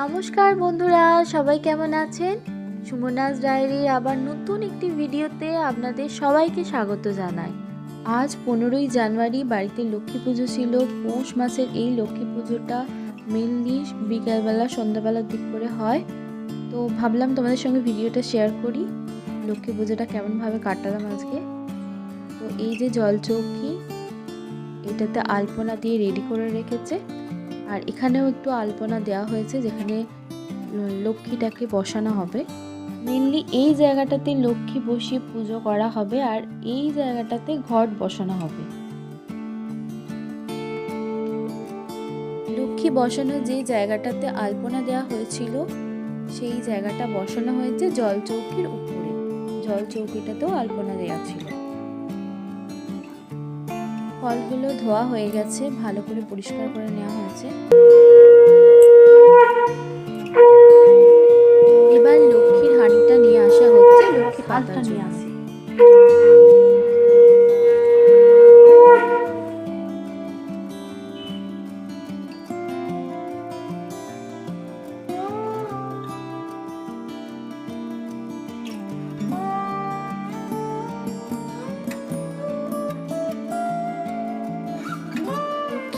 নমস্কার বন্ধুরা, সবাই কেমন আছেন? সুমনাজ ডায়েরির আবার নতুন একটি ভিডিওতে আপনাদের সবাইকে স্বাগত জানাই। আজ পনেরোই জানুয়ারি, বাড়িতে লক্ষ্মী পুজো ছিল। পৌষ মাসের এই লক্ষ্মী পুজোটা মেনলি বিকালবেলা, সন্ধ্যাবেলার দিক করে হয়। তো ভাবলাম তোমাদের সঙ্গে ভিডিওটা শেয়ার করি। লক্ষ্মী পুজোটা কেমনভাবে কাটালাম আজকে? তো এই যে জল জলচৌকি, এটাতে আলপনা দিয়ে রেডি করে রেখেছে। আর এখানেও একটু আলপনা দেওয়া হয়েছে যেখানে লক্ষ্মীটাকে বসানো হবে। মেনলি এই জায়গাটাতে লক্ষ্মী বসিয়ে পুজো করা হবে আর এই জায়গাটাতে ঘট বসানো হবে। লক্ষ্মী বসানো যে জায়গাটাতে আলপনা দেওয়া হয়েছিল, সেই জায়গাটা বসানো হয়েছে জল চৌকির উপরে। জল চৌকিটাতেও আলপনা দেওয়া ছিল। ফলগুলো ধোয়া হয়ে গেছে ভালো করে পরিষ্কার করে নেওয়া হয়েছে। এবার লক্ষ্মীর হাঁড়িটা নিয়ে আসা হচ্ছে লক্ষ্মীর লক্ষ্মী নিয়ে জন্য।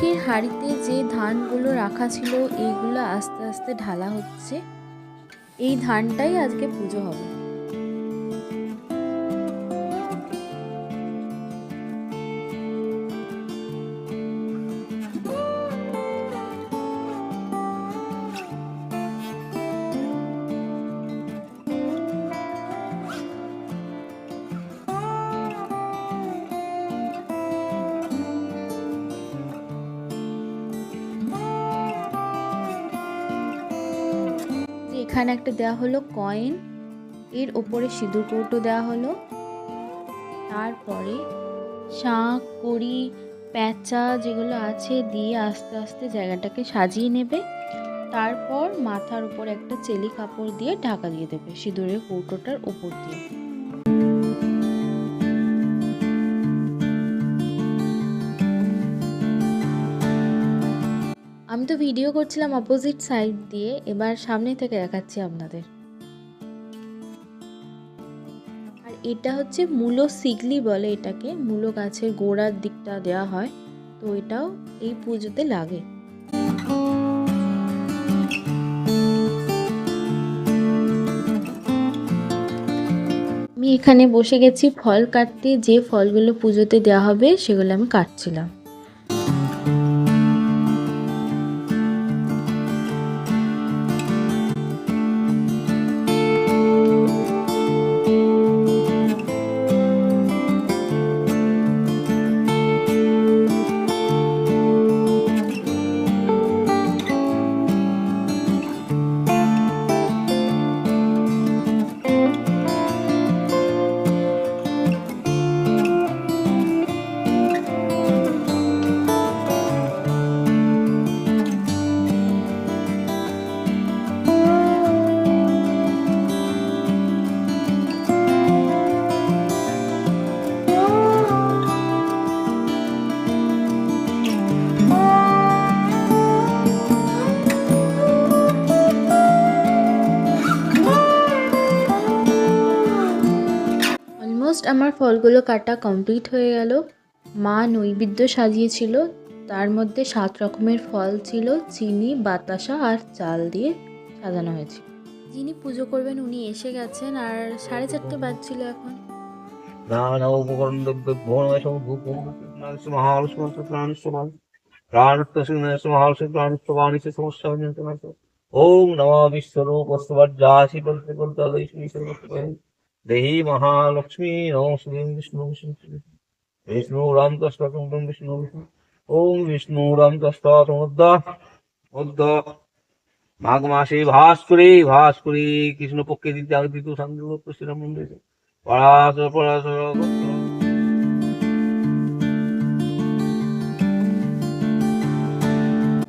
লক্ষ্মীর হাঁড়িতে যে ধানগুলো রাখা ছিল, এইগুলো আস্তে আস্তে ঢালা হচ্ছে। এই ধানটাই আজকে পুজো হবে। এখানে একটা দেওয়া হলো কয়েন, এর ওপরে সিঁদুর কৌটো দেওয়া হলো। তারপরে শাঁখ, কড়ি প্যাঁচা যেগুলো আছে দিয়ে আস্তে আস্তে জায়গাটাকে সাজিয়ে নেবে। তারপর মাথার উপর একটা চেলি কাপড় দিয়ে ঢাকা দিয়ে দেবে, সিঁদুরের কৌটোটার উপর দিয়ে। আমি তো ভিডিও করছিলাম অপোজিট সাইড দিয়ে, এবার সামনে থেকে দেখাচ্ছি আপনাদের। আর এটা হচ্ছে মূলো সিগলি বলে এটাকে, মূলো গাছের গোড়ার দিকটা দেওয়া হয়, তো এটাও এই পুজোতে লাগে। আমি এখানে বসে গেছি, ফল কাটতে, যে ফলগুলো পুজোতে দেওয়া হবে সেগুলো আমি কাটছিলাম। অলমোস্ট আমার ফলগুলো কাটা কমপ্লিট হয়ে গেল মা নৈবেদ্য সাজিয়েছিল তার মধ্যে সাত রকমের ফল ছিল চিনি বাতাসা আর চাল দিয়ে সাজানো হয়েছে যিনি পুজো করবেন উনি এসে গেছেন আর সাড়ে চারটে বাজছিল এখন ওম নমঃ বিশ্বরূপস্তবজ্জাসি বলতে বলতে লক্ষ্মী সর্বস্বয়ং দেহি মহালক্ষ্মী নম শ্রী বিষ্ণু বিষ্ণু বিষ্ণু। রাম তস্তম বিষ্ণু বিষ্ণু। ওম বিষ্ণু রাম উদ্ধ মাঘ মাসে ভাস করে ভাস করে কৃষ্ণপক্ষে দিতে আদিত শান্তি শ্রীরাম মন্দিরে পড়াশোনা পড়াশোনা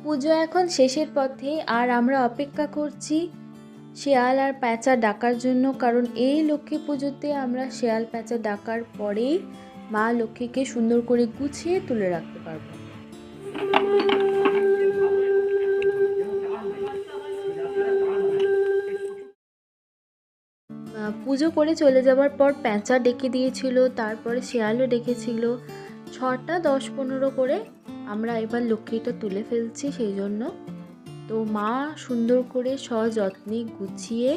পুজো এখন শেষের পথে, আর আমরা অপেক্ষা করছি শেয়াল আর প্যাঁচা ডাকার জন্য, কারণ এই লক্ষ্মী পুজোতে আমরা শেয়াল, প্যাঁচা ডাকার পরেই মা লক্ষ্মীকে সুন্দর করে গুছিয়ে তুলে রাখতে পারব। পুজো করে চলে যাওয়ার পর প্যাঁচা ডেকে দিয়েছিল, তারপরে শেয়ালও ডেকেছিল। ছটা দশ পনেরো করে আমরা এবার লক্ষ্মীটা তুলে ফেলছি, সেই জন্য তো মা সুন্দর করে সযত্নে গুছিয়ে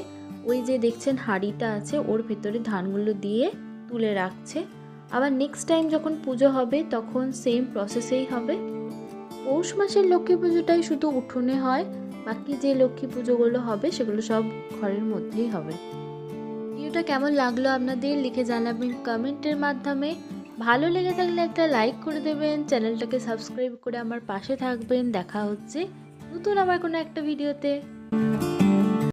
ওই যে দেখছেন হাঁড়িটা আছে, ওর ভেতরে ধানগুলো দিয়ে তুলে রাখছে। আবার নেক্সট টাইম যখন পুজো হবে তখন সেম প্রসেসেই হবে। পৌষ মাসের লক্ষ্মী পুজোটাই শুধু উঠোনে হয়, বাকি যে লক্ষ্মী পুজোগুলো হবে সেগুলো সব ঘরের মধ্যেই হবে। ভিডিওটা কেমন লাগল আপনাদের লিখে জানাবেন কমেন্টের মাধ্যমে। ভালো লেগে থাকলে একটা লাইক করে দেবেন, চ্যানেলটাকে সাবস্ক্রাইব করে আমার পাশে থাকবেন। দেখা হচ্ছে নতুন আবার কোনো একটা ভিডিওতে।